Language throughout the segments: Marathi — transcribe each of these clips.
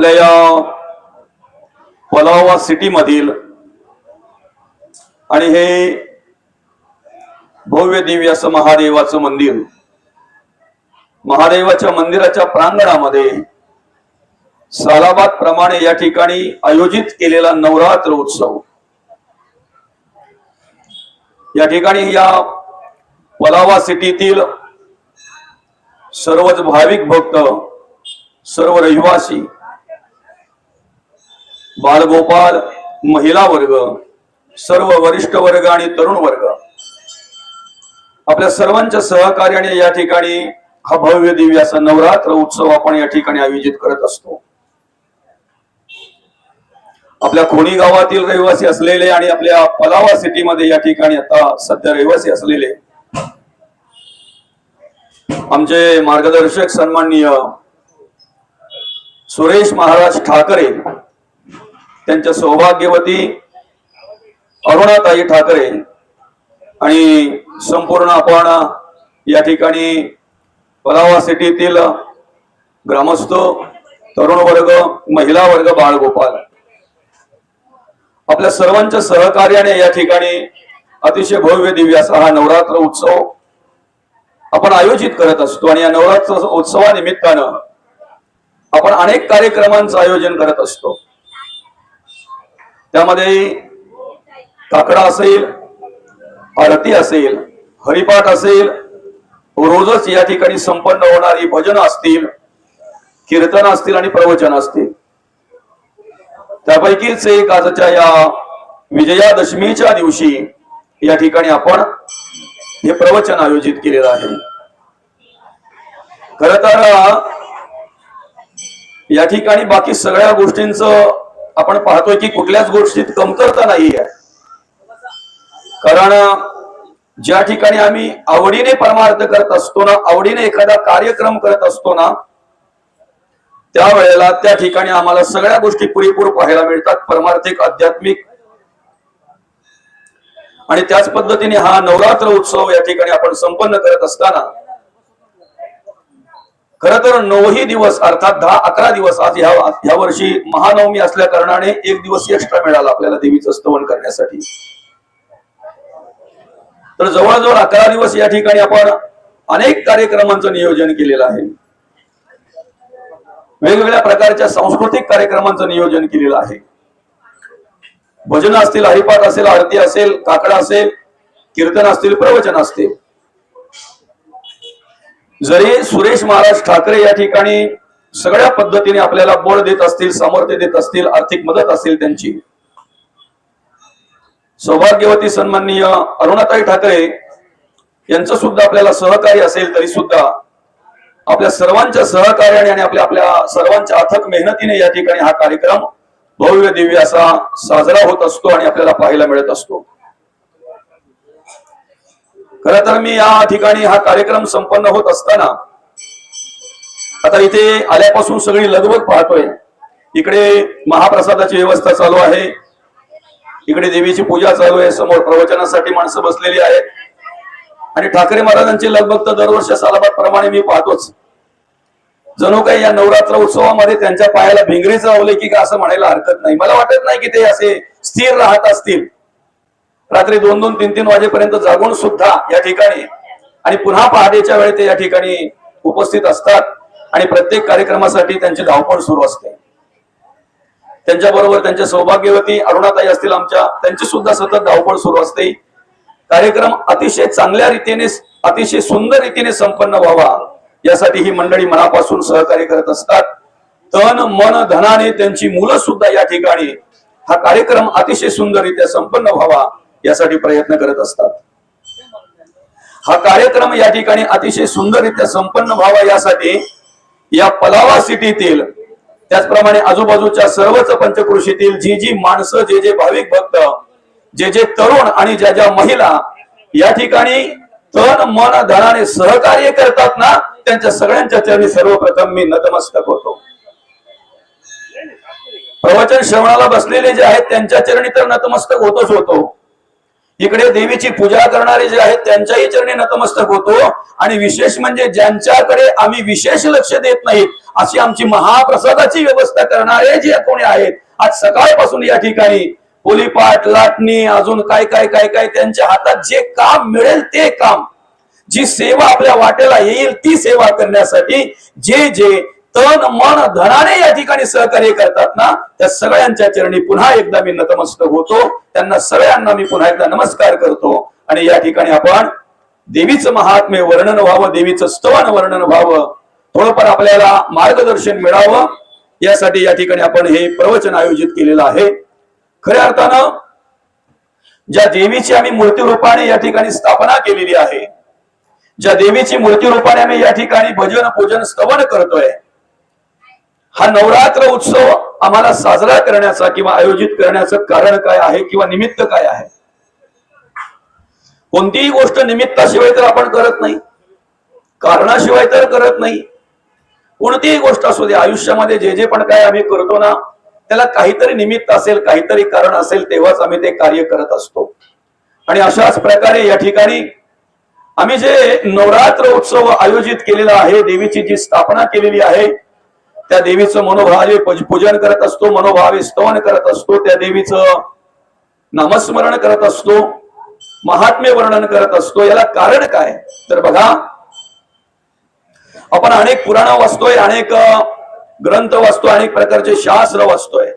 आपल्या या पलावा सिटी मधील आणि हे भव्य दिव्य असं महादेवाचं मंदिर महादेवाच्या मंदिराच्या प्रांगणामध्ये सालाबाद प्रमाणे या ठिकाणी आयोजित केलेला नवरात्र उत्सव. या ठिकाणी या पलावा सिटीतील सर्वच भाविक भक्त सर्व रहिवासी बालगोपाल महिला वर्ग सर्व वरिष्ठ वर्ग आणि तरुण वर्ग. आपल्या सर्वांच्या सहकार्याने या ठिकाणी हा भव्य दिव्य असा नवरात्र उत्सव आपण या ठिकाणी आयोजित करत असतो. आपल्या खोणी गावातील रहिवासी असलेले आणि आपल्या पलावा सिटीमध्ये या ठिकाणी आता सध्या रहिवासी असलेले. आमचे मार्गदर्शक सन्माननीय सुरेश महाराज ठाकरे त्यांच्या सौभाग्यवती अरुणाताई ठाकरे आणि संपूर्ण आपण या ठिकाणी पलावा सिटीतील ग्रामस्थ तरुण वर्ग महिला वर्ग बाळगोपाल आपल्या सर्वांच्या सहकार्याने या ठिकाणी अतिशय भव्य दिव्य असा हा नवरात्र उत्सव आपण आयोजित करत असतो आणि या नवरात्र उत्सवानिमित्तानं आपण अनेक कार्यक्रमांचं आयोजन करत असतो. त्यामध्ये काकडा असेल आरती असेल हरिपाठ असेल रोजच या ठिकाणी संपन्न होणारी भजन असतील कीर्तन असतील आणि प्रवचन असतील. त्यापैकीच एक आजच्या या विजयादशमीच्या दिवशी या ठिकाणी आपण हे प्रवचन आयोजित केलेलं आहे. खर तर या ठिकाणी बाकी सगळ्या गोष्टींचं आपण पाहतोय की कुठल्याच गोष्टीत कमतरता नाही आहे कारण ज्या ठिकाणी आम्ही आवडीने परमार्थ करत असतो ना आवडीने एखादा कार्यक्रम करत असतो ना त्यावेळेला त्या ठिकाणी आम्हाला सगळ्या गोष्टी पुरेपूर पाहायला मिळतात परमार्थिक आध्यात्मिक. आणि त्याच पद्धतीने हा नवरात्र उत्सव या ठिकाणी आपण संपन्न करत असताना खर तर नऊही दिवस अर्थात दहा अकरा दिवस आज ह्या ह्या वर्षी महानवमी असल्या कारणाने एक दिवस एक्स्ट्रा मिळाला आपल्याला देवीचं स्तवन करण्यासाठी. तर जवळजवळ अकरा दिवस या ठिकाणी आपण अनेक कार्यक्रमांचं नियोजन केलेलं आहे. वेगवेगळ्या प्रकारच्या सांस्कृतिक कार्यक्रमांचं नियोजन केलेलं आहे. भजन असतील हरिपाठ असेल आरती असेल काकडा असेल कीर्तन असतील प्रवचन असतील. जरी सुरेश महाराज ठाकरे या ठिकाणी सगळ्या पद्धतीने आपल्याला बळ देत असतील सामर्थ्य देत असतील आर्थिक मदत असेल त्यांची. सौभाग्यवती सन्माननीय अरुणाताई ठाकरे यांचं सुद्धा आपल्याला सहकार्य असेल तरी सुद्धा आपल्या सर्वांच्या सहकार्याने आणि आपल्या आपल्या सर्वांच्या अथक मेहनतीने या ठिकाणी हा कार्यक्रम भव्य दिव्य असा साजरा होत असतो आणि आपल्याला पाहायला मिळत असतो. खर तर मी या ठिकाणी हा कार्यक्रम संपन्न होत असताना आता इथे आल्यापासून सगळी लगबग पाहतोय. इकडे महाप्रसादाची व्यवस्था चालू आहे. इकडे देवीची पूजा चालू आहे. समोर प्रवचनासाठी माणसं बसलेली आहेत. आणि ठाकरे महाराजांची लगबग तर दरवर्षी सालाबाद प्रमाणे मी पाहतोच. जणू काही या नवरात्र उत्सवामध्ये त्यांच्या पायाला भिंगरी लावले की का असं म्हणायला हरकत नाही. मला वाटत नाही की ते असे स्थिर राहत असतील. रात्री दोन दोन तीन तीन वाजेपर्यंत जागून सुद्धा या ठिकाणी आणि पुन्हा पहाटेच्या वेळी ते या ठिकाणी उपस्थित असतात आणि प्रत्येक कार्यक्रमासाठी त्यांची धावपळ सुरू असते. त्यांच्या बरोबर त्यांच्या सौभाग्यवती अरुणाताई असतील आमच्या त्यांची सुद्धा सतत धावपळ सुरू असते. कार्यक्रम अतिशय चांगल्या रीतीने अतिशय सुंदर रीतीने संपन्न व्हावा यासाठी ही मंडळी मनापासून सहकार्य करत असतात. तन मन धनाने त्यांची मुलं सुद्धा या ठिकाणी हा कार्यक्रम अतिशय सुंदररित्या संपन्न व्हावा यासाठी प्रयत्न करत असतात. हा कार्यक्रम या ठिकाणी अतिशय सुंदररित्या संपन्न व्हावा यासाठी या पलावा सिटीतील त्याचप्रमाणे आजूबाजूच्या सर्वच पंचकृषीतील जी जी माणसं जे जे भाविक भक्त जे जे तरुण आणि ज्या ज्या महिला या ठिकाणी तन मन धनाने सहकार्य करतात ना त्यांच्या सगळ्यांच्या चरणी सर्वप्रथम मी नतमस्तक होतो. प्रवचन श्रवणाला बसलेले जे आहेत त्यांच्या चरणी तर नतमस्तक होतोच होतो. इकडे देवीची पूजा करणारे जे आहेत त्यांच्याही चरणी नतमस्तक होतो. आणि विशेष म्हणजे ज्यांच्याकडे आम्ही विशेष लक्ष देत नाही अशी आमची महाप्रसादाची व्यवस्था करणारे जे कोणी आहेत आज सकाळपासून या ठिकाणी पोलीपाट लाटणी अजून काय काय काय काय त्यांच्या हातात जे काम मिळेल ते काम जी सेवा आपल्या वाटेला येईल ती सेवा करण्यासाठी जे जे तन मन धनाने या ठिकाणी सहकार्य करतात ना त्या सगळ्यांच्या चरणी पुन्हा एकदा मी नतमस्तक होतो. त्यांना सगळ्यांना मी पुन्हा एकदा नमस्कार करतो. आणि या ठिकाणी आपण देवीचं महात्म्य वर्णन व्हावं देवीचं स्तवन वर्णन व्हावं थोडंफार आपल्याला मार्गदर्शन मिळावं. यासाठी या ठिकाणी आपण हे प्रवचन आयोजित केलेलं आहे. खऱ्या अर्थानं ज्या देवीची आम्ही मूर्ती रूपाने या ठिकाणी स्थापना केलेली आहे ज्या देवीची मूर्ती रूपाने आम्ही या ठिकाणी भजन पूजन स्तवन करतोय हा नवरात्र उत्सव आम्हाला साजरा करण्याचा किंवा आयोजित करण्याचं कारण काय आहे किंवा निमित्त काय आहे? कोणतीही गोष्ट निमित्ताशिवाय तर आपण करत नाही. कारणाशिवाय तर करत नाही. कोणतीही गोष्ट असू दे आयुष्यामध्ये जे जे पण काय आम्ही करतो ना त्याला काहीतरी निमित्त असेल काहीतरी कारण असेल तेव्हाच आम्ही ते कार्य करत असतो. आणि अशाच प्रकारे या ठिकाणी आम्ही जे नवरात्र उत्सव आयोजित केलेला आहे देवीची जी स्थापना केलेली आहे त्या देवीचं मनोभावे पूजन करत असतो मनोभावे स्तवन करत असतो त्या देवीचं नामस्मरण करत असतो महात्म्य वर्णन करत असतो. याला कारण काय? तर बघा आपण अनेक पुराण वाचतोय अनेक ग्रंथ वाचतो अनेक प्रकारचे शास्त्र वाचतोय.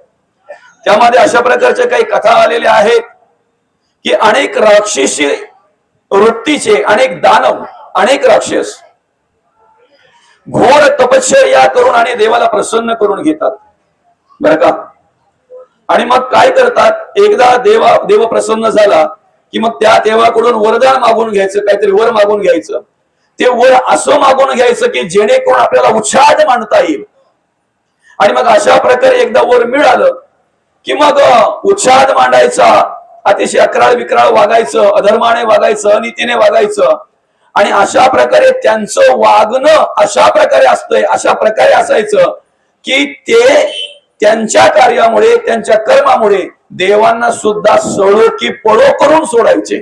त्यामध्ये अशा प्रकारच्या काही कथा आलेल्या आहेत की अनेक राक्षसी वृत्तीचे अनेक दानव अनेक राक्षस घोर तपश्चर्या करून आणि देवाला प्रसन्न करून घेतात. बर का? आणि मग काय करतात? एकदा देवा देव प्रसन्न झाला की मग त्या देवाकडून वरदान मागून घ्यायचं काहीतरी वर मागून घ्यायचं. ते वर असं मागून घ्यायचं की जेणेकरून आपल्याला उच्छाद मांडता येईल. आणि मग अशा प्रकारे एकदा वर मिळालं की मग उच्छाद मांडायचा अतिशय अकराळ विक्राळ वागायचं अधर्माने वागायचं अनितीने वागायचं. आणि अशा प्रकारे त्यांचं वागणं अशा प्रकारे असतंय अशा प्रकारे असायचं की ते त्यांच्या कार्यामुळे त्यांच्या कर्मामुळे देवांना सुद्धा सळो की पळो करून सोडायचे.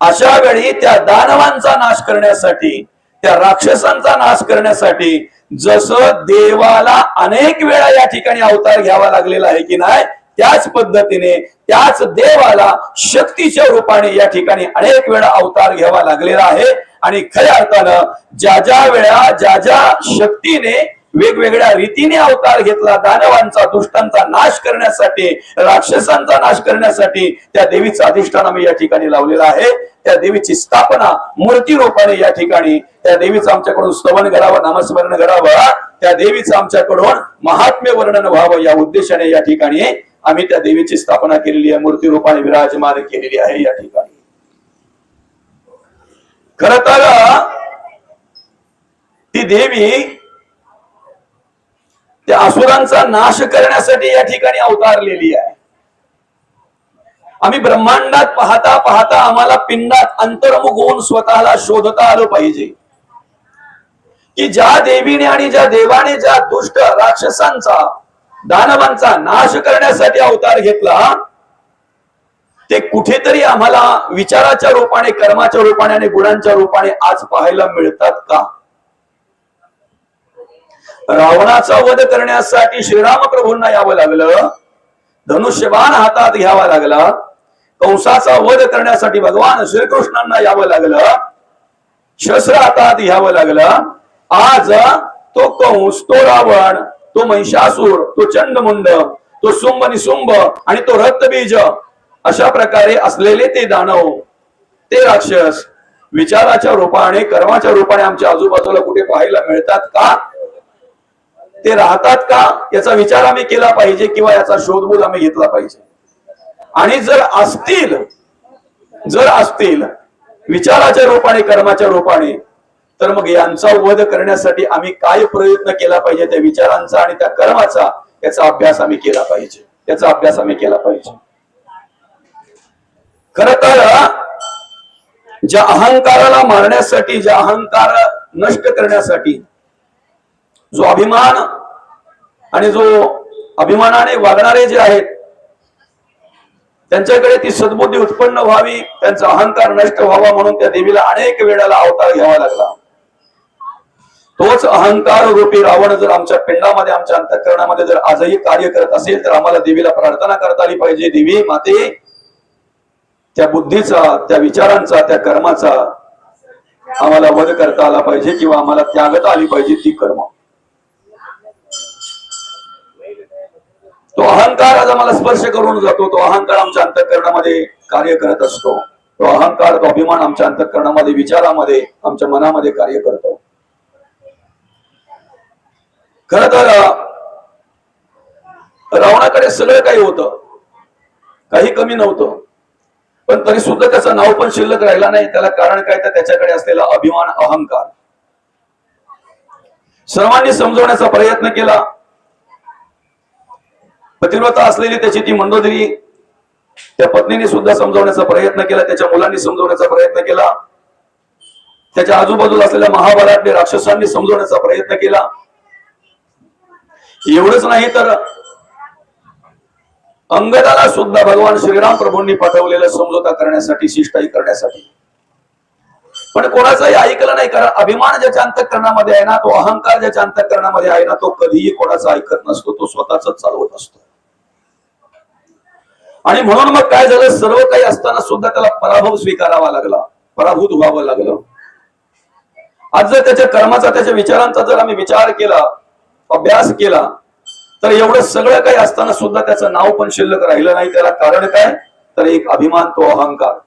अशा वेळी त्या दानवांचा नाश करण्यासाठी त्या राक्षसांचा नाश करण्यासाठी जसं देवाला अनेक वेळा या ठिकाणी अवतार घ्यावा लागलेला आहे की नाही त्याच पद्धतीने त्याच देवाला शक्तीच्या रूपाने या ठिकाणी अनेक वेळा अवतार घ्यावा लागलेला आहे. आणि खऱ्या अर्थानं ज्या ज्या वेळा ज्या ज्या शक्तीने वेगवेगळ्या रीतीने अवतार घेतला दानवांचा दुष्टांचा नाश करण्यासाठी राक्षसांचा नाश करण्यासाठी त्या देवीचं अधिष्ठान आम्ही या ठिकाणी लावलेलं आहे. त्या देवीची स्थापना मूर्ती रूपाने या ठिकाणी त्या देवीचं आमच्याकडून स्तवन करावं नामस्मरण करावं. त्या देवीचं आमच्याकडून महात्म्य वर्णन व्हावं या उद्देशाने या ठिकाणी आम्ही त्या देवीची स्थापना केलेली आहे मूर्ती रूपाने विराजमान केलेली आहे या ठिकाणी. खर तर ती देवी त्या असुरांचा नाश करण्यासाठी या ठिकाणी अवतारलेली आहे. आम्ही ब्रह्मांडात पाहता पाहता आम्हाला पिंडात अंतर्मुख होऊन स्वतःला शोधता आलं पाहिजे. की ज्या देवीने आणि ज्या देवाने ज्या दुष्ट राक्षसांचा दानवांचा नाश करण्यासाठी अवतार घेतला. ते कुठेतरी आम्हाला विचाराच्या रूपाने कर्माच्या रूपाने आणि गुणांच्या रूपाने आज पाहायला मिळतात का? रावणाचा वध करण्यासाठी श्रीराम प्रभूंना यावं लागलं. धनुष्यबाण हातात घ्यावा लागला. कंसाचा वध करण्यासाठी भगवान श्रीकृष्णांना यावं लागलं. शस्त्र हातात घ्यावं लागलं. आज तो कंस तो रावण तो महिषासूर तो चंडमुंड तो सुंभ निसुंभ आणि तो रक्तबीज अशा प्रकारे असलेले ते दानव ते राक्षस विचाराच्या रूपाने कर्माच्या रूपाने आमच्या आजूबाजूला कुठे पाहायला मिळतात का? ते राहतात का? याचा विचार आम्ही केला पाहिजे किंवा याचा शोधबोध आम्ही घेतला पाहिजे. आणि जर असतील जर असतील विचाराच्या रूपाने कर्माच्या रूपाने तर मग यांचा वध करण्यासाठी आम्ही काय प्रयत्न केला पाहिजे त्या विचारांचा आणि त्या कर्माचा याचा अभ्यास आम्ही केला पाहिजे. याचा अभ्यास आम्ही केला पाहिजे. खर तर ज्या अहंकाराला मारण्यासाठी ज्या अहंकार नष्ट करण्यासाठी जो अभिमान आणि जो अभिमानाने वागणारे जे आहेत त्यांच्याकडे ती सद्बुद्धी उत्पन्न व्हावी त्यांचा अहंकार नष्ट व्हावा म्हणून त्या देवीला अनेक वेळाला अवतार घ्यावा लागला. तोच अहंकार रूपी रावण जर आमच्या पिंडामध्ये आमच्या अंतकरणामध्ये जर आजही कार्य करत असेल तर आम्हाला देवीला प्रार्थना करता आली पाहिजे. देवी माते त्या बुद्धीचा त्या विचारांचा त्या कर्माचा आम्हाला वध करता आला पाहिजे किंवा आम्हाला त्यागता आली पाहिजे ती कर्म. तो अहंकार आज आम्हाला स्पर्श करून जातो. तो अहंकार आमच्या अंतकरणामध्ये कार्य करत असतो. तो अहंकार तो अभिमान आमच्या अंतकरणामध्ये विचारामध्ये आमच्या मनामध्ये कार्य करतो. खर तर रावणाकडे सगळं काही होतं. काही कमी नव्हतं. पण तरी सुद्धा त्याचं नाव पण शिल्लक राहिला नाही. त्याला कारण काय तर त्याच्याकडे असलेला अभिमान अहंकार. सर्वांनी समजवण्याचा प्रयत्न केला. पतिव्रता असलेली त्याची ती मंडोदरी त्या पत्नीने सुद्धा समजवण्याचा प्रयत्न केला. त्याच्या मुलांनी समजवण्याचा प्रयत्न केला. त्याच्या आजूबाजूला असलेल्या महाभारतने राक्षसांनी समजवण्याचा प्रयत्न केला. एवढंच नाही तर अंगदाला सुद्धा भगवान श्रीराम प्रभूंनी पाठवलेलं समजोता करण्यासाठी शिष्टाई करण्यासाठी. पण कोणाचंही ऐकलं नाही कारण अभिमान ज्याच्या अंतकरणामध्ये आहे ना तो अहंकार ज्याच्या अंतकरणामध्ये आहे ना तो कधीही कोणाचा ऐकत नसतो तो स्वतःच चालवत असतो. आणि म्हणून मग काय झालं सर्व काही असताना सुद्धा त्याला पराभव स्वीकारावा लागला पराभूत व्हावं लागलं. आज जर त्याच्या कर्माचा त्याच्या विचारांचा जर आम्ही विचार केला अभ्यास केला तर एवढं सगळं काही असताना सुद्धा त्याचं नाव पण शिल्लक राहिलं नाही. त्याला कारण काय? तर एक अभिमान तो अहंकार.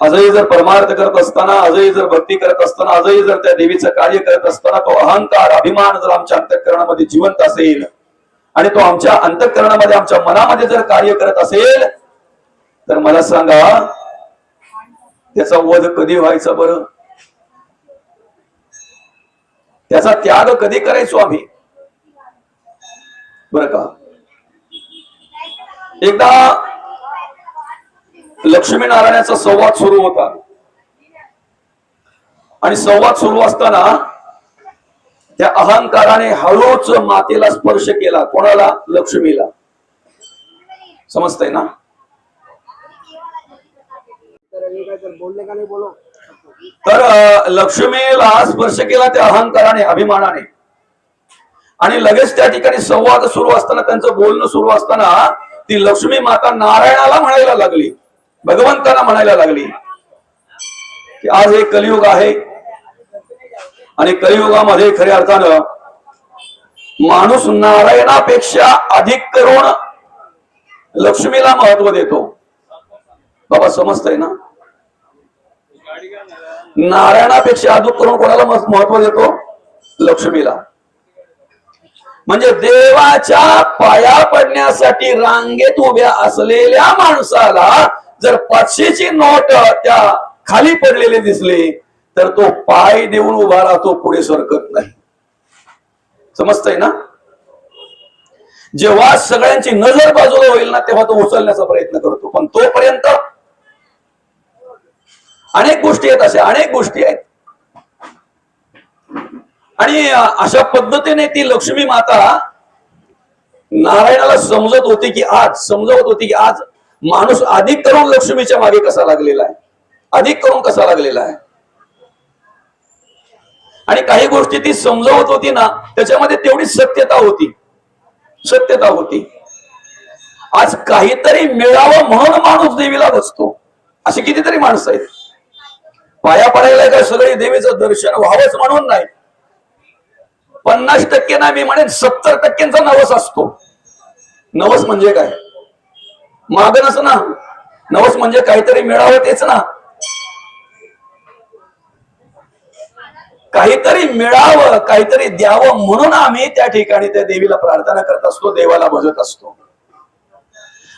आजही जर परमार्थ करत असताना आजही जर भक्ती करत असताना आजही जर त्या देवीचं कार्य करत असताना तो अहंकार अभिमान जर आमच्या अंतःकरणामध्ये जिवंत असेल आणि तो आमच्या अंतःकरणामध्ये आमच्या मनामध्ये जर कार्य करत असेल तर मला सांगा त्याचा वध कधी व्हायचा बरं? त्याचा त्याग कधी करायचो आम्ही? बर का? एकदा लक्ष्मीनारायणाचा संवाद सुरू होता. आणि संवाद सुरू असताना त्या अहंकाराने हळूच मातेला स्पर्श केला. कोणाला? लक्ष्मीला. समजतंय ना? बोलले का नाही बोलो तर लक्ष्मीला स्पर्श केला त्या अहंकाराने अभिमानाने. आणि लगेच त्या ठिकाणी संवाद सुरू असताना त्यांचं बोलणं सुरू असताना ती लक्ष्मी माता नारायणाला म्हणायला लागली. भगवंताला म्हणायला लागली. की आज हे कलियुग आहे. आणि कलियुगामध्ये खऱ्या अर्थानं माणूस नारायणापेक्षा अधिक करून लक्ष्मीला महत्त्व देतो. बाबा समजतंय ना? नारायणापेक्षा अधिक करून कोणाला महत्त्व देतो? लक्ष्मीला. म्हणजे देवाच्या पाया पडण्यासाठी रांगेत उभ्या असलेल्या माणसाला जर पाचशेची नोट त्या खाली पडलेली दिसली तर तो पाय देऊन उभा राहतो पुढे सरकत नाही. समजतंय ना? जेव्हा सगळ्यांची नजर बाजूला होईल ना तेव्हा तो उचलण्याचा प्रयत्न करतो. पण तोपर्यंत अनेक गोष्टी आहेत अशा अनेक गोष्टी आहेत. आणि अशा पद्धतीने ती लक्ष्मी माता नारायणाला समजत होती की आज समजवत होती की आज माणूस अधिक करून लक्ष्मीच्या मागे कसा लागलेला आहे? अधिक करून कसा लागलेला आहे? आणि काही गोष्टी ती समजवत होती ना त्याच्यामध्ये तेवढी सत्यता होती. सत्यता होती. आज काहीतरी मिळावं म्हणून माणूस देवीला बसतो. अशी कितीतरी माणसं आहेत. पाया पडायला का सगळी देवीचं दर्शन व्हावंच म्हणून नाही. पन्नास टक्के ना मी म्हणेन सत्तर टक्क्यांचा नवस असतो. नवस म्हणजे काय? मागणच ना. नवस म्हणजे काहीतरी मिळावं तेच ना. काहीतरी मिळावं काहीतरी द्यावं म्हणून आम्ही त्या ठिकाणी त्या देवीला प्रार्थना करत असतो देवाला भजत असतो.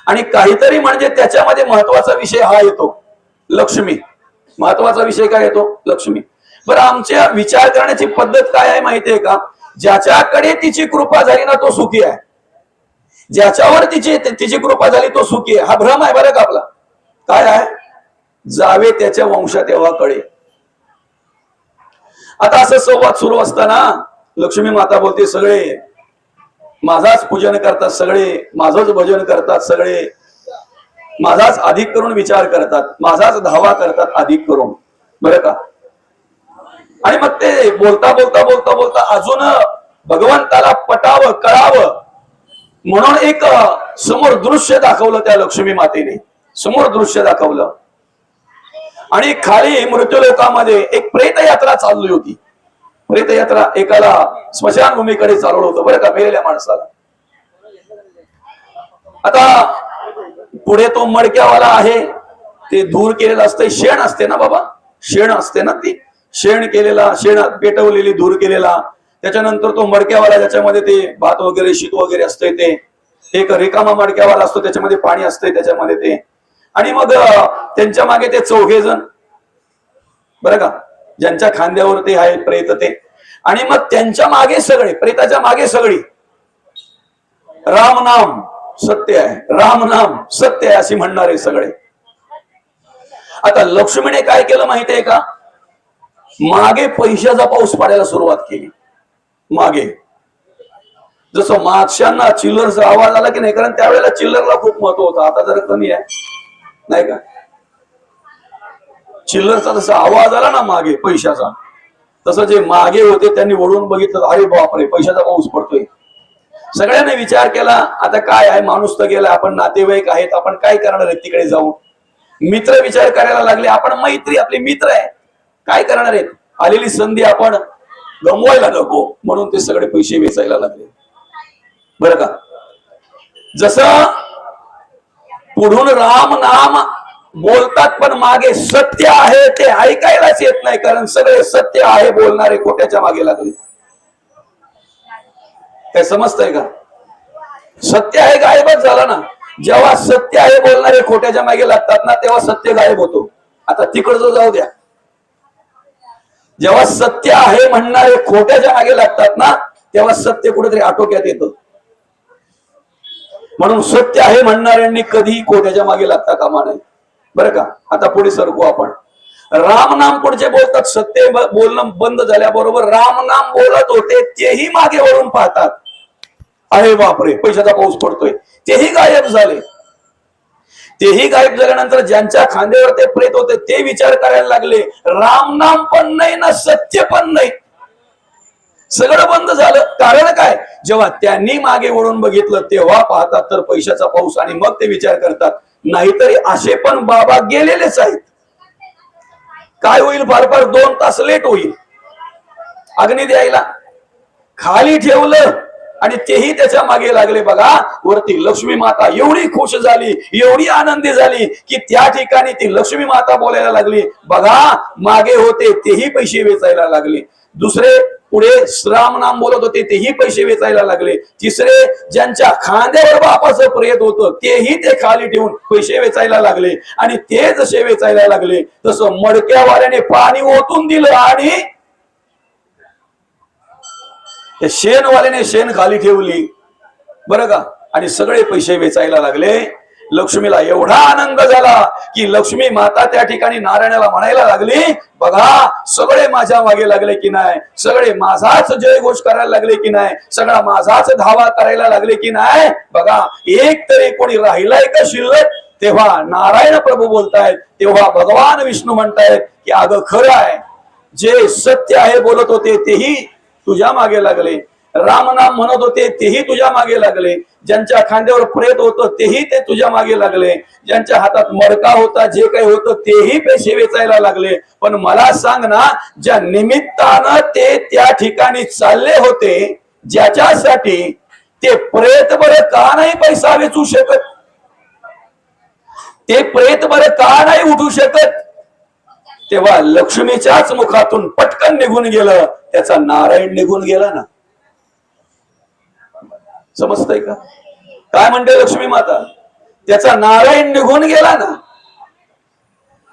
आणि काहीतरी म्हणजे त्याच्यामध्ये महत्त्वाचा विषय हा येतो लक्ष्मी. महत्त्वाचा विषय काय येतो लक्ष्मी. बरं आमच्या विचार करण्याची पद्धत काय आहे माहितीये का? ज्याच्याकडे तिची कृपा झाली ना तो सुखी आहे. ज्याच्यावर तिची तिची कृपा झाली तो सुखी आहे. हा भ्रम आहे बरं का आपला? काय आहे? जावे त्याच्या वंशात तेव्हा कळे. आता असं संवाद सुरू असताना लक्ष्मी माता बोलते सगळे माझाच पूजन करतात सगळे माझंच भजन करतात सगळे माझाच अधिक करून विचार करतात माझाच धावा करतात अधिक करून. बरं का? आणि मग ते बोलता बोलता बोलता बोलता अजून भगवंताला पटावं कळावं. म्हणून एक समोर दृश्य दाखवलं त्या लक्ष्मी मातेने. समोर दृश्य दाखवलं. आणि खाली मृत्यूलोकामध्ये एक प्रेत यात्रा चालली होती. प्रेत यात्रा एकाला स्मशानभूमीकडे चालवलं होतं. बरं का? मेलेल्या माणसाला. आता पुढे तो मडक्यावाला आहे. ते धूर केलेलं असतं शेण असते ना बाबा? शेण असते ना ती? शेण केलेला शेण पेटवलेली धूर केलेला. त्याच्यानंतर तो मडक्यावाला ज्याच्यामध्ये ते भात वगैरे शीत वगैरे असते ते. एक रिकामा मडक्यावाला असतो त्याच्यामध्ये पाणी असतंय त्याच्यामध्ये ते. आणि मग त्यांच्या मागे ते चौघे जण. बरं का? ज्यांच्या खांद्यावर ते आहे प्रेत ते. आणि मग त्यांच्या मागे सगळे प्रेताच्या मागे सगळी. राम नाम. सत्य आहे. राम नाम सत्य आहे असे म्हणणारे सगळे. आता लक्ष्मीने काय केलं माहितीये का? मागे पैशाचा पाऊस पडायला सुरुवात केली. मागे. जसं मागशांना चिल्लरचा आवाज आला की नाही कारण त्यावेळेला चिल्लरला खूप महत्त्व होतं. आता जरा कमी आहे. नाही का? चिल्लरचा जसा आवाज आला ना मागे पैशाचा तसं जे मागे होते त्यांनी वळून बघितलं अरे बापरे पैशाचा पाऊस पडतोय. सगळ्यांनी विचार केला आता काय आहे? माणूस तर गेला आपण नातेवाईक आहेत आपण काय करणार आहेत तिकडे जाऊन? मित्र विचार करायला लागले आपण मैत्री आपले मित्र आहे. काय करणार आहेत? आलेली संधी आपण गमवायला नको म्हणून ते सगळे पैसे वेचायला लागले. बरं का? जसं पुढून राम नाम बोलतात पण मागे सत्य आहे ते ऐकायलाच येत नाही कारण सगळे सत्य आहे बोलणारे खोट्याच्या मागे लागले. हे समजतंय का? सत्य आहे गायबच झाला ना. जेव्हा सत्य आहे बोलणारे खोट्याच्या मागे लागतात ना तेव्हा सत्य गायब होतो. आता तिकडचं जाऊ द्या. जेव्हा सत्य आहे म्हणणारे खोट्याच्या मागे लागतात ना तेव्हा सत्य कुठेतरी आटोक्यात येतं. म्हणून सत्य आहे म्हणणाऱ्यांनी कधीही खोट्याच्या मागे लागता कामा नये. बरं का? आता पुढे सरकू आपण. रामनाम पुढचे बोलतात सत्य बोलणं बंद झाल्याबरोबर रामनाम बोलत होते तेही मागे वळून पाहतात. अरे बापरे पैशाचा पाऊस पडतोय. तेही गायब झाले. तेही गायब झाल्यानंतर ज्यांच्या खांद्यावर ते प्रेत होते ते विचार करायला लागले राम नाम पण नाही ना सत्य पण नाही. सगळं बंद झालं. कारण काय? जेव्हा त्यांनी मागे वळून बघितलं तेव्हा पाहतात तर पैशाचा पाऊस आणि मग ते विचार करतात नाहीतरी असे पण बाबा गेलेलेच आहेत. काय होईल? फार फार दोन तास लेट होईल. अग्नी द्यायला. खाली ठेवलं. आणि तेही त्याच्यामागे लागले बघा. वरती लक्ष्मी माता एवढी खुश झाली एवढी आनंदी झाली की त्या ठिकाणी ती लक्ष्मी माता बोलायला लागली. बघा मागे होते तेही पैसे वेचायला लागले. दुसरे पुढे श्राम नाम बोलत होते तेही पैसे वेचायला लागले. तिसरे ज्यांच्या खांद्यावर बापाचं प्रेत होतं तेही ते खाली ठेवून पैसे वेचायला लागले. आणि ते जसे वेचायला लागले तसं मडक्यावाल्याने पाणी ओतून दिलं आणि त्या शेणवाल्याने शेण खाली ठेवली. बरं का? आणि सगळे पैसे वेचायला लागले. लक्ष्मीला एवढा आनंद झाला की लक्ष्मी माता त्या ठिकाणी नारायणाला म्हणायला लागली बघा सगळे माझ्या मागे लागले की नाही? सगळे माझाच जयघोष करायला लागले की नाही? सगळा माझाच धावा करायला लागले की नाही? बघा एक तरी कोणी राहिलाय का शिल्लक? तेव्हा नारायण प्रभू बोलतायत. तेव्हा भगवान विष्णू म्हणतायत की अगं खरं आहे. जे सत्य आहे बोलत होते तेही तुझ्या मागे लागले. रामनाम म्हणत होते तेही तुझ्या मागे लागले. ज्यांच्या खांद्यावर प्रेत होतं तेही ते तुझ्या मागे लागले. ज्यांच्या हातात मडका होता जे काही होतं तेही पैसे वेचायला लागले. पण मला सांग ना ज्या निमित्तानं ते त्या ठिकाणी चालले होते ज्याच्यासाठी ते प्रेत बरं का नाही पैसा वेचू शकत? ते प्रेत बरं का नाही उठू शकत? तेव्हा लक्ष्मीच्याच मुखातून पटकन निघून गेलं त्याचा नारायण निघून गेला ना. समजतंय का? काय म्हणते लक्ष्मी माता? त्याचा नारायण निघून गेला ना.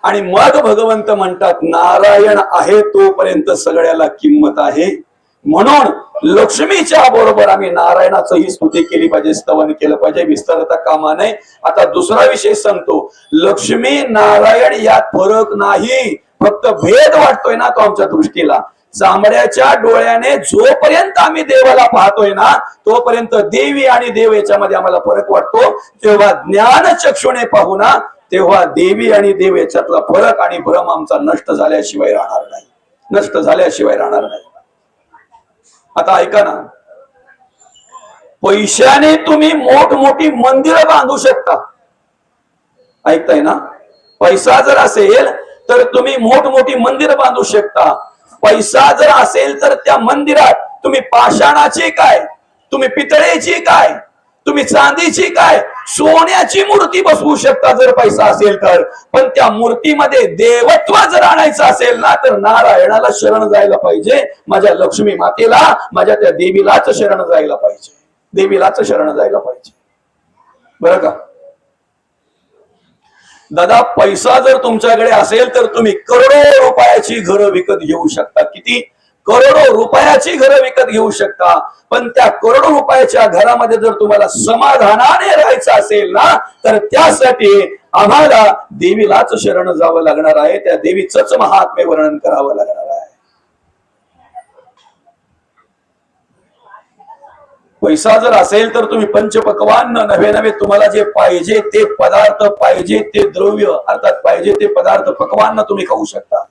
आणि मग भगवंत म्हणतात नारायण आहे तोपर्यंत सगळ्याला किंमत आहे. म्हणून लक्ष्मीच्या बरोबर आम्ही नारायणाचंही स्तुती केली पाहिजे स्तवन केलं पाहिजे विस्तारता कामा नये. आता दुसरा विषय सांगतो. लक्ष्मी नारायण यात फरक नाही. फक्त भेद वाटतोय ना तो आमच्या दृष्टीला. चामड्याच्या डोळ्याने जोपर्यंत आम्ही देवाला पाहतोय ना तोपर्यंत देवी आणि देव याच्यामध्ये आम्हाला फरक वाटतो. तेव्हा ज्ञान चक्षुने पाहू ना तेव्हा देवी आणि देव याच्यातला फरक आणि भ्रम आमचा नष्ट झाल्याशिवाय राहणार नाही. नष्ट झाल्याशिवाय राहणार नाही. आता ऐका ना. पैशाने तुम्ही मोठमोठी मंदिरं बांधू शकता. ऐकताय ना? पैसा जर असेल तर तुम्ही मोठमोठी मंदिर बांधू शकता. पैसा जर असेल तर त्या मंदिरात तुम्ही पाषाणाची काय तुम्ही पितळेची काय तुम्ही चांदीची काय सोन्याची मूर्ती बसवू शकता जर पैसा असेल तर. पण त्या मूर्तीमध्ये देवत्व जर आणायचं असेल ना तर नारायणाला शरण जायला पाहिजे. माझ्या लक्ष्मी मातेला माझ्या त्या देवीलाच शरण जायला पाहिजे. देवीलाच शरण जायला पाहिजे. बरं का? दादा पैसा जर तुमच्याकडे असेल तर तुम्ही करोडो रुपयाची घरं विकत घेऊ शकता. किती? करोडो रुपयाची घरं विकत घेऊ शकता. पण त्या करोडो रुपयाच्या घरामध्ये जर तुम्हाला समाधानाने राहायचं असेल ना तर त्यासाठी आम्हाला देवीलाच शरण जावं लागणार आहे. त्या देवीच महात्म्य वर्णन करावं लागणार आहे. पैसा जर असेल तर तुम्ही पंचपकवान नवे नवे तुम्हाला जे पाहिजे ते पदार्थ पाहिजे ते द्रव्य अर्थात पाहिजे ते पदार्थ पकवान तुम्ही खाऊ शकता.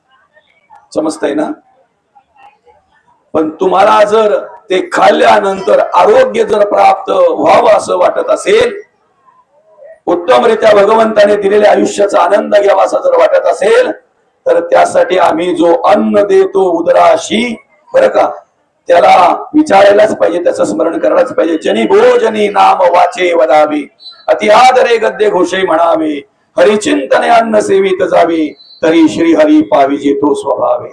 समजतंय ना? पण तुम्हाला जर ते खाल्ल्यानंतर आरोग्य जर प्राप्त व्हावं असं वाटत असेल उत्तमरित्या भगवंताने दिलेल्या आयुष्याचा आनंद घ्यावा असा जर वाटत असेल तर त्यासाठी आम्ही जो अन्न देतो उदराशी बरं का? त्याला विचारायलाच पाहिजे त्याचं स्मरण करायलाच पाहिजे. जनी भोजनी नाम वाचे वदावे. अति आदरे गद्य घोषे म्हणावे. हरिचिंतने अन्न सेवित जावे. तरी श्री हरी पाविजे तो स्वभावे.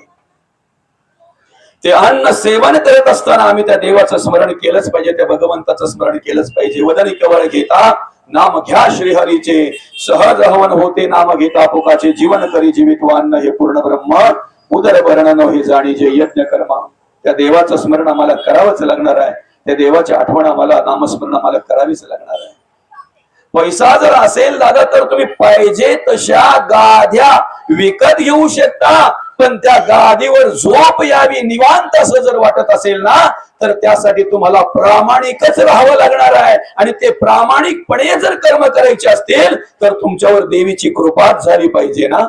ते अन्न सेवन करत असताना आम्ही त्या देवाचं स्मरण केलंच पाहिजे त्या भगवंताचं स्मरण केलंच पाहिजे. वदनी केवळ घेता नाम घ्या श्रीहरीचे सहज हवन होते नाम घेता पुकाचे जीवन करी जीवित अन्न हे पूर्ण ब्रह्म. उदर वर्णन हे जाणीचे यज्ञ कर्मा. त्या देवाचं स्मरण आम्हाला करावंच लागणार आहे. त्या देवाची आठवण आम्हाला नामस्मरण आम्हाला करावीच लागणार आहे. पैसा जर असेल दादा तर तुम्ही पाहिजे तशा गाद्या विकत घेऊ शकता. पण त्या गादीवर झोप यावी. निवांत असं जर वाटत असेल ना तर त्यासाठी तुम्हाला प्रामाणिकच राहावं लागणार आहे. आणि ते प्रामाणिकपणे जर कर्म करायचे असतील तर तुमच्यावर देवीची कृपाच झाली पाहिजे ना.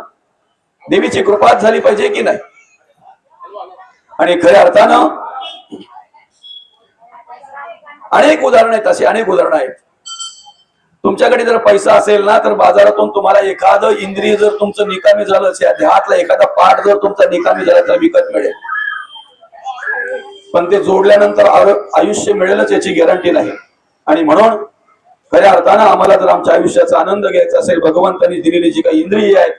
देवीची कृपाच झाली पाहिजे की नाही? आणि खऱ्या अर्थानं अनेक उदाहरण आहेत असे अनेक उदाहरणं आहेत. तुमच्याकडे जर पैसा असेल ना तर बाजारातून तुम्हाला एखादं इंद्रिय जर तुमचं निकामी झालं असेल देहातला एखादा पाठ जर तुमचा निकामी झाला तर विकत मिळेल. पण ते जोडल्यानंतर आयुष्य मिळेलच याची गॅरंटी नाही. आणि म्हणून खऱ्या अर्थानं आम्हाला जर आमच्या आयुष्याचा आनंद घ्यायचा असेल भगवंतांनी दिलेली जी काही इंद्रिय आहेत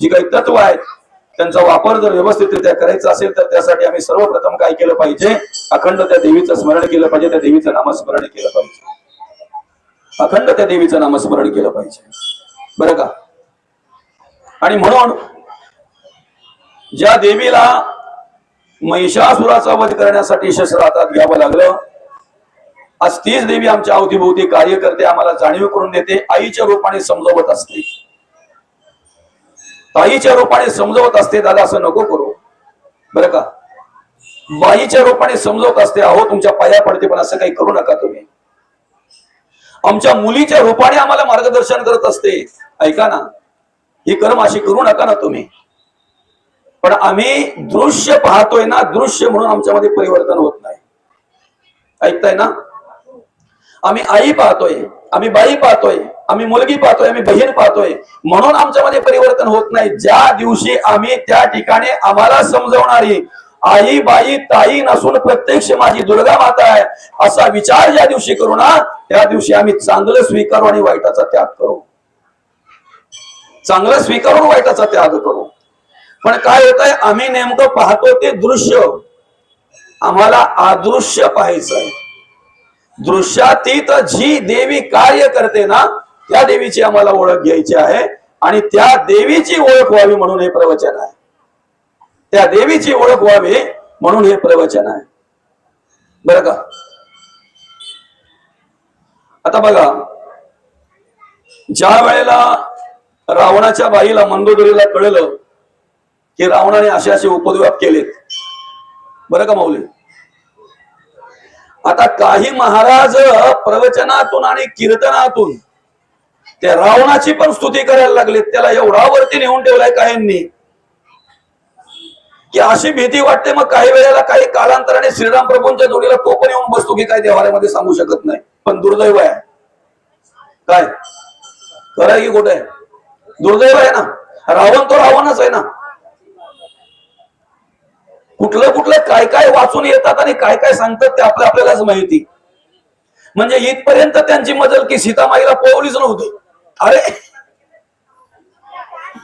जी काही तत्व आहेत त्यांचा वापर जर व्यवस्थितरित्या करायचा असेल तर त्यासाठी आम्ही सर्वप्रथम काय केलं पाहिजे? अखंड त्या देवीचं स्मरण केलं पाहिजे त्या देवीचं नामस्मरण केलं पाहिजे. अखंड त्या देवीचं नामस्मरण केलं पाहिजे. बरं का? आणि म्हणून ज्या देवीला महिषासुराचा वध करण्यासाठी शस्त्र हातात घ्यावं लागलं आज तीच देवी आमच्या अवतीभोवती कार्य करते आम्हाला जाणीव करून देते आईच्या रूपाने समजवत असते. ताईच्या रूपाने समजवत असते दादा असं नको करू. बरं का? बाईच्या रूपाने समजवत असते अहो तुमच्या पाया पडते पण असं काही करू नका तुम्ही. आमच्या मुलीच्या रूपाने आम्हाला मार्गदर्शन करत असते. ऐका ना ही कर्म अशी करू नका ना तुम्ही. पण आम्ही दृश्य पाहतोय ना दृश्य म्हणून आमच्यामध्ये परिवर्तन होत नाही. ऐकताय ना? आम्ही आई पाहतोय आम्ही बाई पाहतोय. आम्ही मुलगी पाहतोय आम्ही बहीण पाहतोय. म्हणून आमच्यामध्ये परिवर्तन होत नाही. ज्या दिवशी आम्ही त्या ठिकाणी आम्हाला समजवणारी आई बाई ताई नसून प्रत्यक्ष माझी दुर्गा माता आहे असा विचार ज्या दिवशी करू ना त्या दिवशी आम्ही चांगलं स्वीकारू आणि वाईटाचा त्याग करू. चांगलं स्वीकारून वाईटाचा त्याग करू. पण काय होत आहे आम्ही नेमकं पाहतो ते दृश्य. आम्हाला अदृश्य पाहायचं आहे दृश्यातीत जी देवी कार्य करते ना त्या देवीची आम्हाला ओळख घ्यायची आहे आणि त्या देवीची ओळख व्हावी म्हणून हे प्रवचन आहे. त्या देवीची ओळख व्हावी म्हणून हे प्रवचन आहे. बरं का? आता बघा ज्या वेळेला रावणाच्या बाईला मंदोदरीला कळलं की रावणाने असे असे उपद्व्याप केलेत. बरं का माऊली? आता काही महाराज प्रवचनातून आणि कीर्तनातून त्या रावणाची पण स्तुती करायला लागले त्याला एवढा वरती नेऊन ठेवलाय काहींनी. की अशी भीती वाटते मग काही वेळेला काही कालांतराने श्रीराम प्रभूंच्या जोडीला तो पण येऊन बसतो की काय देवाऱ्यामध्ये सांगू शकत नाही. पण दुर्दैव आहे. काय? खरं आहे की कुठे आहे? दुर्दैव आहे ना. रावण तो रावणच आहे ना. कुठलं कुठलं काय काय वाचून येतात आणि काय काय सांगतात ते आपल्या आपल्यालाच माहिती. म्हणजे इथपर्यंत त्यांची मजल की सीतामाईला पोवलीच नव्हती. अरे!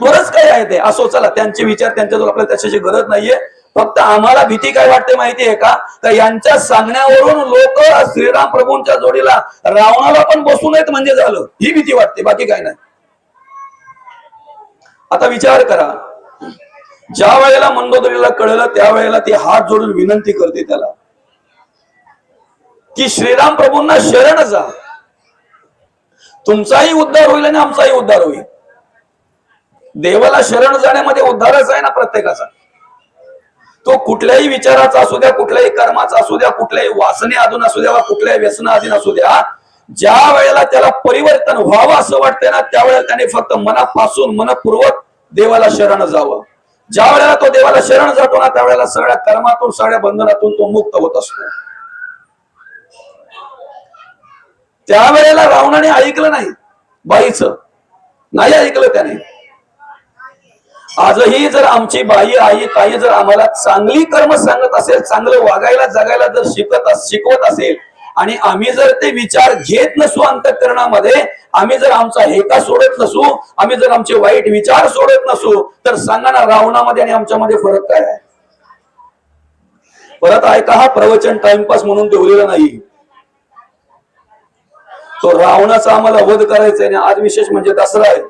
बरंच काय आहे ते. असो चला त्यांचे विचार त्यांच्याजवळ आपल्याला त्याच्याशी गरज नाहीये. फक्त आम्हाला भीती काय वाटते माहितीये का? तर यांच्या सांगण्यावरून लोक श्रीराम प्रभूंच्या जोडीला रावणाला पण बसू नयेत म्हणजे झालं. ही भीती वाटते बाकी काय नाही. आता विचार करा. ज्या वेळेला मंदोदरीला कळलं त्यावेळेला ती हात जोडून विनंती करते त्याला. की श्रीराम प्रभूंना शरण जा. तुमचाही उद्धार होईल आणि आमचाही उद्धार होईल. देवाला शरण जाण्यामध्ये उद्धारच आहे ना प्रत्येकाचा. तो कुठल्याही विचाराचा असू द्या कुठल्याही कर्माचा असू द्या कुठल्याही वासने अधून असू द्या कुठल्याही व्यसना अधीन असू द्या ज्या वेळेला त्याला परिवर्तन व्हावं असं वाटतंय ना त्यावेळेला त्याने फक्त मनापासून मनपूर्वक देवाला शरण जावं. ज्या वेळेला तो देवाला शरण जातो ना त्यावेळेला सगळ्या कर्मातून सगळ्या बंधनातून तो मुक्त होत असतो. त्यावेळेला रावणाने ऐकलं नाही. बाईच. नाही ऐकलं त्याने. आजही जर आमची बाई आई ताई जर आम्हाला चांगली कर्म सांगत असेल चांगलं वागायला जगायला जर शिकत शिकवत असेल आणि आम्ही जर ते विचार घेत नसू अंतकरणामध्ये आम्ही जर आमचा हेका सोडत नसू आम्ही जर आमचे वाईट विचार सोडत नसू तर सांगा ना रावणामध्ये आणि आमच्यामध्ये फरक काय आहे? परत ऐका हा प्रवचन टाइमपास म्हणून ठेवलेला नाही. तो रावणाचा आम्हाला वध करायचा आहे आणि आज विशेष म्हणजे दसरा आहे.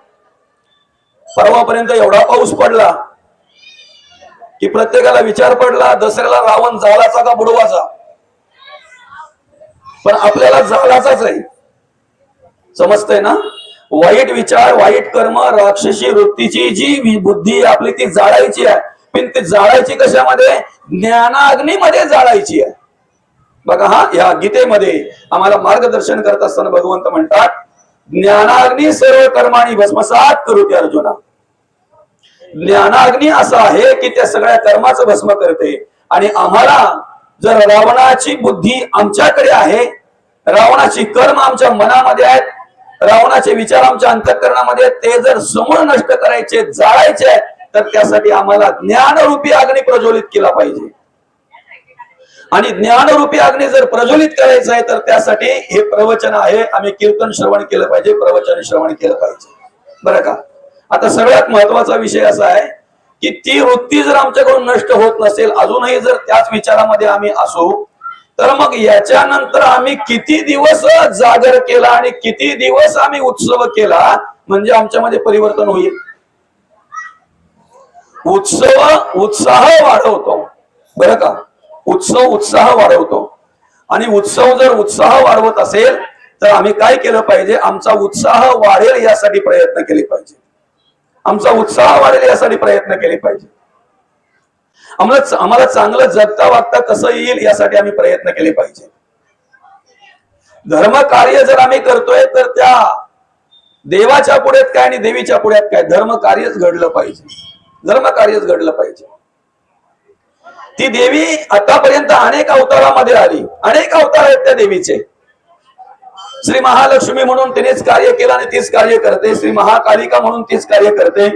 परवापर्यंत एवढा पाऊस पडला की प्रत्येकाला विचार पडला दसऱ्याला रावण झालाचा का बुडवाचा? पण आपल्याला झालाचाच आहे. समजतंय ना? वाईट विचार वाईट कर्म राक्षसी वृत्तीची जी बुद्धी आपली ती जाळायची आहे. पण ती जाळायची कशामध्ये? ज्ञानाग्नीमध्ये जाळायची आहे. बघा हा या गीतेमध्ये आम्हाला मार्गदर्शन करत असताना भगवंत म्हणतात ज्ञानाग्नी सर्व कर्माणी भस्मसात करू ते अर्जुना. ज्ञानाग्नी असं आहे की त्या सगळ्या कर्माचं भस्म करते. आणि आम्हाला जर रावणाची बुद्धी आमच्याकडे आहे रावणाची कर्म आमच्या मनामध्ये आहेत रावणाचे विचार आमच्या अंतकरणामध्ये आहेत, ते जर समूळ नष्ट करायचे जाळायचे तर त्यासाठी आम्हाला ज्ञानरूपी अग्नी प्रज्वलित केला पाहिजे. आणि ज्ञानरूपी अग्नी जर प्रज्वलित करायचं आहे तर त्यासाठी हे प्रवचन आहे. आम्ही कीर्तन श्रवण केलं पाहिजे प्रवचन श्रवण केलं पाहिजे. बरं का? आता सगळ्यात महत्त्वाचा विषय असा आहे की ती वृत्ती जर आमच्याकडून नष्ट होत नसेल अजूनही जर त्याच विचारामध्ये आम्ही असू तर मग याच्यानंतर आम्ही किती दिवस जागर केला आणि किती दिवस आम्ही उत्सव केला म्हणजे आमच्यामध्ये परिवर्तन होईल. उत्सव उत्साह वाढवतो. बरं का? उत्सव उत्साह वाढवतो. आणि उत्सव जर उत्साह वाढवत असेल तर आम्ही काय केलं पाहिजे? आमचा उत्साह वाढेल यासाठी प्रयत्न केले पाहिजे. आमचा उत्साह वाढेल यासाठी प्रयत्न केले पाहिजे. आम्हाला आम्हाला चांगलं जगता वागता कसं येईल यासाठी आम्ही प्रयत्न केले पाहिजे. धर्म कार्य जर आम्ही करतोय तर त्या देवाच्या पुढ्यात काय आणि देवीच्या पुढ्यात काय? धर्म कार्यच घडलं पाहिजे. धर्म कार्यच घडलं पाहिजे. ती देवी आतापर्यंत अनेक अवतारामध्ये आली. अनेक अवतार आहेत त्या देवीचे. श्री महालक्ष्मी म्हणून तिनेच कार्य केलं आणि तीच कार्य करते. श्री महाकालिका म्हणून तीच कार्य करते.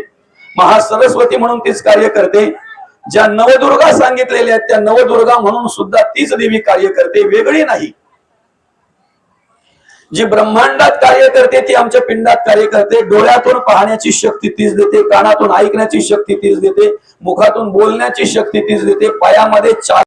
महासरस्वती म्हणून तीच कार्य करते. ज्या नवदुर्गा सांगितलेल्या आहेत त्या नवदुर्गा म्हणून सुद्धा तीच देवी कार्य करते. वेगळी नाही. जी ब्रह्मांडात कार्य करते ती आमच्या पिंडात कार्य करते. डोळ्यातून पाहण्याची शक्ती तीच देते कानातून ऐकण्याची शक्ती तीच देते मुखातून बोलण्याची शक्ती तीच देते. पायामध्ये चार